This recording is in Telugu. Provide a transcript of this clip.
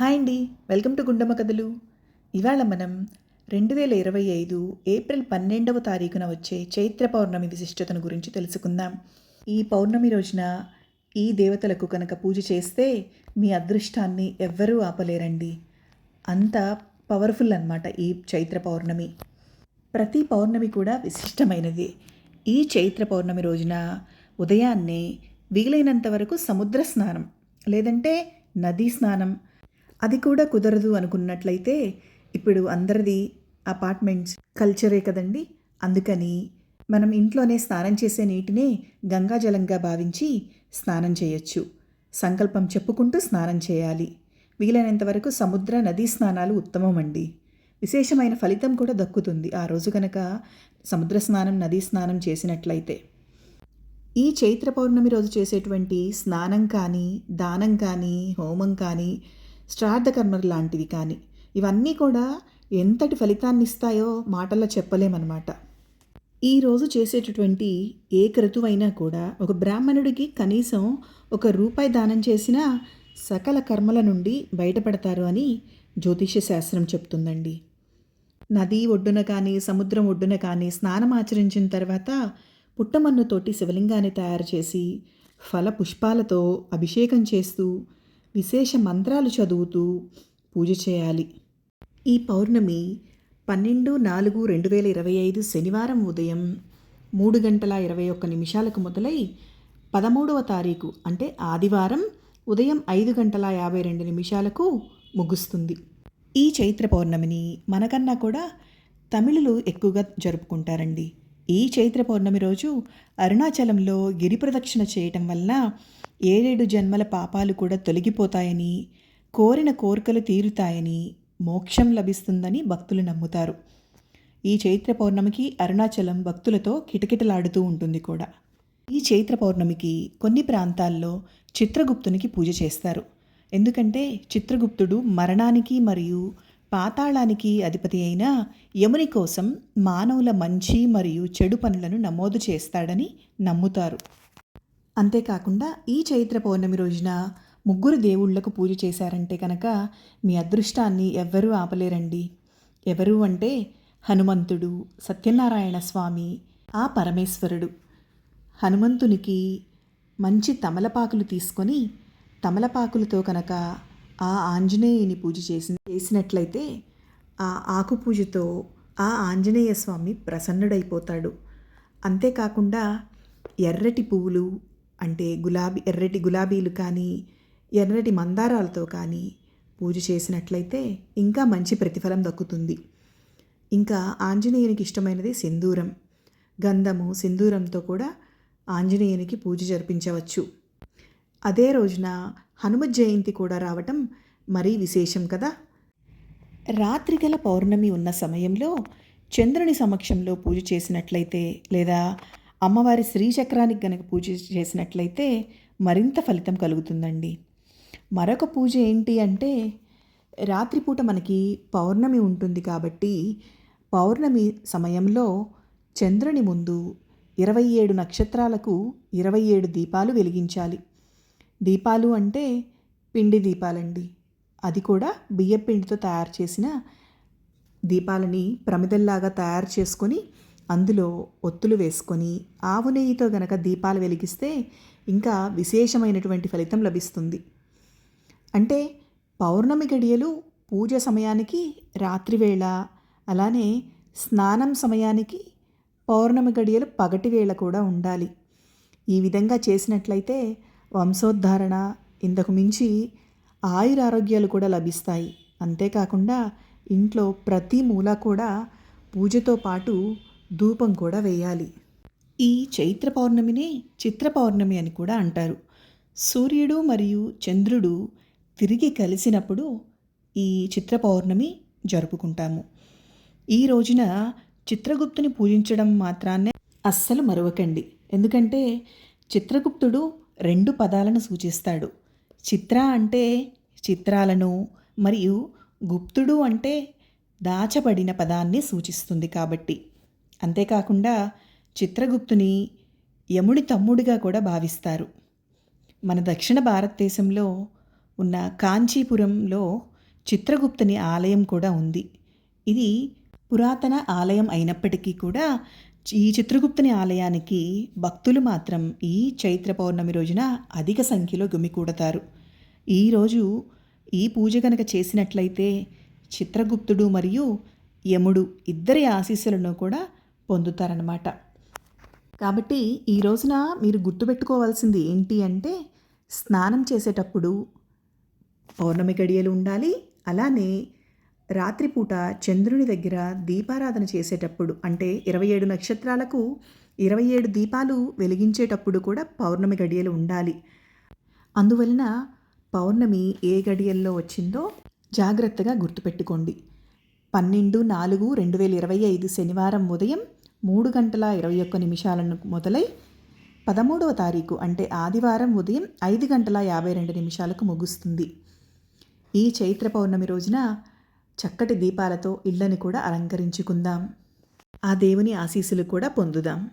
హాయ్ అండి. వెల్కమ్ టు గుండమ్మ కథలు. ఇవాళ మనం రెండు వేల ఇరవై ఐదు ఏప్రిల్ పన్నెండవ తారీఖున వచ్చే చైత్ర పౌర్ణమి విశిష్టతను గురించి తెలుసుకుందాం. ఈ పౌర్ణమి రోజున ఈ దేవతలకు కనుక పూజ చేస్తే మీ అదృష్టాన్ని ఎవ్వరూ ఆపలేరండి. అంత పవర్ఫుల్ అనమాట ఈ చైత్ర పౌర్ణమి. ప్రతి పౌర్ణమి కూడా విశిష్టమైనది. ఈ చైత్ర పౌర్ణమి రోజున ఉదయాన్నే వీలైనంత వరకు సముద్ర స్నానం లేదంటే నదీ స్నానం అది కూడా కుదరదు అనుకున్నట్లయితే ఇప్పుడు అందరిది అపార్ట్మెంట్స్ కల్చరే కదండి. అందుకని మనం ఇంట్లోనే స్నానం చేసే నీటినే గంగాజలంగా భావించి స్నానం చేయొచ్చు. సంకల్పం చెప్పుకుంటూ స్నానం చేయాలి. వీలైనంత వరకు సముద్ర నదీ స్నానాలు ఉత్తమం అండి విశేషమైన ఫలితం కూడా దక్కుతుంది ఆ రోజు కనుక సముద్ర స్నానం నదీ స్నానం చేసినట్లయితే. ఈ చైత్ర పౌర్ణమి రోజు చేసేటువంటి స్నానం కానీ దానం కానీ హోమం కానీ శ్రాద్ధకర్మలు లాంటివి కానీ ఇవన్నీ కూడా ఎంతటి ఫలితాన్ని ఇస్తాయో మాటల్లో చెప్పలేమన్నమాట. ఈరోజు చేసేటటువంటి ఏ క్రతువైనా కూడా ఒక బ్రాహ్మణుడికి కనీసం ఒక రూపాయి దానం చేసినా సకల కర్మల నుండి బయటపడతారు అని జ్యోతిష్య శాస్త్రం చెప్తుందండి. నది ఒడ్డున కానీ సముద్రం ఒడ్డున కానీ స్నానం ఆచరించిన తర్వాత పుట్టమన్నుతోటి శివలింగాన్ని తయారు చేసి ఫల పుష్పాలతో అభిషేకం చేస్తూ విశేష మంత్రాలు చదువుతూ పూజ చేయాలి. ఈ పౌర్ణమి పన్నెండు నాలుగు రెండు వేల ఇరవై ఐదు శనివారం ఉదయం మూడు గంటల ఇరవై ఒక్క నిమిషాలకు మొదలై పదమూడవ తారీఖు అంటే ఆదివారం ఉదయం ఐదు గంటల యాభై రెండు నిమిషాలకు ముగుస్తుంది. ఈ చైత్ర పౌర్ణమిని మనకన్నా కూడా తమిళులు ఎక్కువగా జరుపుకుంటారండి. ఈ చైత్ర పౌర్ణమి రోజు అరుణాచలంలో గిరి ప్రదక్షిణ చేయటం వల్ల ఏడేడు జన్మల పాపాలు కూడా తొలగిపోతాయని కోరిన కోరికలు తీరుతాయని మోక్షం లభిస్తుందని భక్తులు నమ్ముతారు. ఈ చైత్ర పౌర్ణమికి అరుణాచలం భక్తులతో కిటకిటలాడుతూ ఉంటుంది కూడా. ఈ చైత్ర పౌర్ణమికి కొన్ని ప్రాంతాల్లో చిత్రగుప్తునికి పూజ చేస్తారు. ఎందుకంటే చిత్రగుప్తుడు మరణానికి మరియు పాతాళానికి అధిపతి అయిన యముని కోసం మానవుల మంచి మరియు చెడు పనులను నమోదు చేస్తాడని నమ్ముతారు. అంతేకాకుండా ఈ చైత్ర పౌర్ణమి రోజున ముగ్గురు దేవుళ్ళకు పూజ చేశారంటే కనుక మీ అదృష్టాన్ని ఎవ్వరూ ఆపలేరండి. ఎవరు అంటే హనుమంతుడు సత్యనారాయణ స్వామి ఆ పరమేశ్వరుడు. హనుమంతునికి మంచి తమలపాకులు తీసుకొని తమలపాకులతో కనుక ఆ ఆంజనేయుని పూజ చేసి చేసినట్లయితే ఆ ఆకు పూజతో ఆ ఆంజనేయ స్వామి ప్రసన్నుడైపోతాడు. అంతేకాకుండా ఎర్రటి పువ్వులు అంటే గులాబీ ఎర్రటి గులాబీలు కానీ ఎర్రటి మందారాలతో కానీ పూజ చేసినట్లయితే ఇంకా మంచి ప్రతిఫలం దక్కుతుంది. ఇంకా ఆంజనేయునికి ఇష్టమైనది సింధూరం. గంధము సింధూరంతో కూడా ఆంజనేయునికి పూజ జరిపించవచ్చు. అదే రోజున హనుమ జయంతి కూడా రావటం మరీ విశేషం కదా? రాత్రిగల పౌర్ణమి ఉన్న సమయంలో చంద్రుని సమక్షంలో పూజ చేసినట్లయితే లేదా అమ్మవారి శ్రీచక్రానికి గనక పూజ చేసినట్లయితే మరింత ఫలితం కలుగుతుందండి. మరొక పూజ ఏంటి అంటే రాత్రిపూట మనకి పౌర్ణమి ఉంటుంది కాబట్టి పౌర్ణమి సమయంలో చంద్రుని ముందు ఇరవై ఏడు నక్షత్రాలకు ఇరవై ఏడు దీపాలు వెలిగించాలి. దీపాలు అంటే పిండి దీపాలండి. అది కూడా బియ్యం పిండితో తయారు చేసిన దీపాలని ప్రమిదల్లాగా తయారు చేసుకొని అందులో ఒత్తులు వేసుకొని ఆవు నెయ్యితో గనక దీపాలు వెలిగిస్తే ఇంకా విశేషమైనటువంటి ఫలితం లభిస్తుంది. అంటే పౌర్ణమి గడియలు పూజ సమయానికి రాత్రివేళ అలానే స్నానం సమయానికి పౌర్ణమి గడియలు పగటి వేళ కూడా ఉండాలి. ఈ విధంగా చేసినట్లయితే వంశోద్ధారణ ఇంతకు మించి ఆయురారోగ్యాలు కూడా లభిస్తాయి. అంతేకాకుండా ఇంట్లో ప్రతి మూల కూడా పూజతో పాటు ధూపం కూడా వేయాలి. ఈ చైత్ర పౌర్ణమిని చిత్ర పౌర్ణమి అని కూడా అంటారు. సూర్యుడు మరియు చంద్రుడు తిరిగి కలిసినప్పుడు ఈ చిత్ర పౌర్ణమి జరుపుకుంటాము. ఈ రోజున చిత్రగుప్తుని పూజించడం మాత్రాన్నే అస్సలు మరవకండి. ఎందుకంటే చిత్రగుప్తుడు రెండు పదాలను సూచిస్తాడు. చిత్ర అంటే చిత్రాలను మరియు గుప్తుడు అంటే దాచబడిన పదాన్ని సూచిస్తుంది కాబట్టి. అంతేకాకుండా చిత్రగుప్తుని యముడి తమ్ముడిగా కూడా భావిస్తారు. మన దక్షిణ భారతదేశంలో ఉన్న కాంచీపురంలో చిత్రగుప్తుని ఆలయం కూడా ఉంది. ఇది పురాతన ఆలయం అయినప్పటికీ కూడా ఈ చిత్రగుప్తుని ఆలయానికి భక్తులు మాత్రం ఈ చైత్ర పౌర్ణమి రోజున అధిక సంఖ్యలో గుమికూడతారు. ఈరోజు ఈ పూజ గనక చేసినట్లయితే చిత్రగుప్తుడు మరియు యముడు ఇద్దరి ఆశీస్సులను కూడా పొందుతారనమాట కాబట్టి ఈ రోజున మీరు గుర్తుపెట్టుకోవాల్సింది ఏంటి అంటే స్నానం చేసేటప్పుడు పౌర్ణమి గడియలు ఉండాలి అలానే రాత్రిపూట చంద్రుని దగ్గర దీపారాధన చేసేటప్పుడు అంటే ఇరవై ఏడు నక్షత్రాలకు ఇరవై ఏడు దీపాలు వెలిగించేటప్పుడు కూడా పౌర్ణమి గడియలు ఉండాలి. అందువలన పౌర్ణమి ఏ గడియల్లో వచ్చిందో జాగ్రత్తగా గుర్తుపెట్టుకోండి. పన్నెండు నాలుగు రెండు వేల ఇరవై ఐదు శనివారం ఉదయం మూడు గంటల ఇరవై ఒక్క నిమిషాలను మొదలై పదమూడవ తారీఖు అంటే ఆదివారం ఉదయం ఐదు గంటల యాభై రెండు నిమిషాలకు ముగుస్తుంది. ఈ చైత్ర పౌర్ణమి రోజున చక్కటి దీపాలతో ఇళ్ళని కూడా అలంకరించుకుందాం. ఆ దేవుని ఆశీస్సులు కూడా పొందుదాం.